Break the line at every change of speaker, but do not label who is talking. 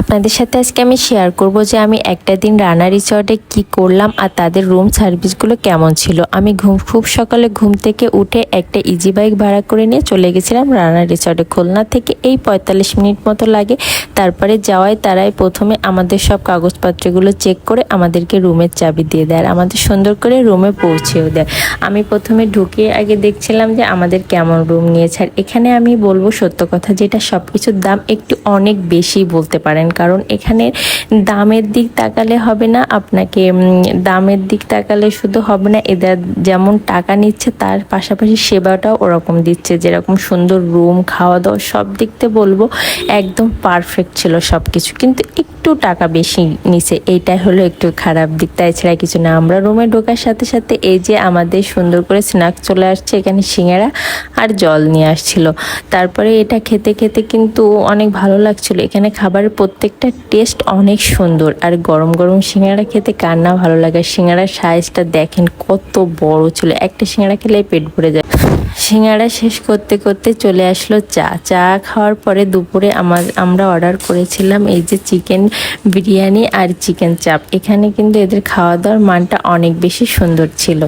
আপনাদের সাথে আজকে আমি শেয়ার করব যে আমি একটা দিন রানা রিসর্টে কি করলাম আর তাদের রুম সার্ভিসগুলো কেমন ছিল। আমি ঘুম, খুব সকালে ঘুম থেকে উঠে একটা ইজি বাইক ভাড়া করে নিয়ে চলে গেছিলাম রানা রিসর্টে খুলনা থেকে এই পঁয়তাল্লিশ মিনিট মতো লাগে। তারপরে যাওয়ায় তারাই প্রথমে আমাদের সব কাগজপত্রগুলো চেক করে আমাদেরকে রুমের চাবি দিয়ে দেয় আর আমাদের সুন্দর করে রুমে পৌঁছেও দেয়। আমি প্রথমে ঢুকে আগে দেখছিলাম যে আমাদের কেমন রুম নিয়েছে। আর এখানে আমি বলব সত্য কথা, যেটা সব কিছুর দাম একটু অনেক বেশি বলতে পারেন। কারণ এখানে দামের দিক তাকালে হবে না, আপনাকে দামের দিক তাকালে শুধু হবে না, এদের যেমন টাকা নিচ্ছে তার পাশাপাশি সেবাটাও ওরকম দিচ্ছে। যেরকম সুন্দর রুম খাওয়া দাওয়া সব দিকতে বলব, একদম পারফেক্ট ছিল সব কিছু কিন্তু একটু টাকা বেশি নিছে, এইটাই হলো একটু খারাপ দিক। তাই ছাড়া কিছু না। আমরা রুমে ঢোকার সাথে সাথে এই যে আমাদের সুন্দর করে স্ন্যাক চলে আসছে, এখানে সিঙ্গারা আর জল নিয়ে আসছিল। তারপরে এটা খেতে খেতে কিন্তু অনেক ভালো লাগছিল। এখানে খাবারের প্রত্যেকটা টেস্ট অনেক সুন্দর। আর গরম গরম সিঙ্গারা খেতে কার না ভালো লাগে? সিঙ্গারার সাইজটা দেখেন কত বড় ছিল। একটা সিঙ্গারা খেলে পেট ভরে যায়। সিঙ্গারা শেষ করতে করতে চলে আসলো চা। চা খাওয়ার পরে দুপুরে আমার, আমরা অর্ডার করেছিলাম এই যে চিকেন বিরিয়ানি আর চিকেন চাপ। এখানে কিন্তু এদের খাওয়া দাওয়ার মানটা অনেক বেশি সুন্দর ছিল।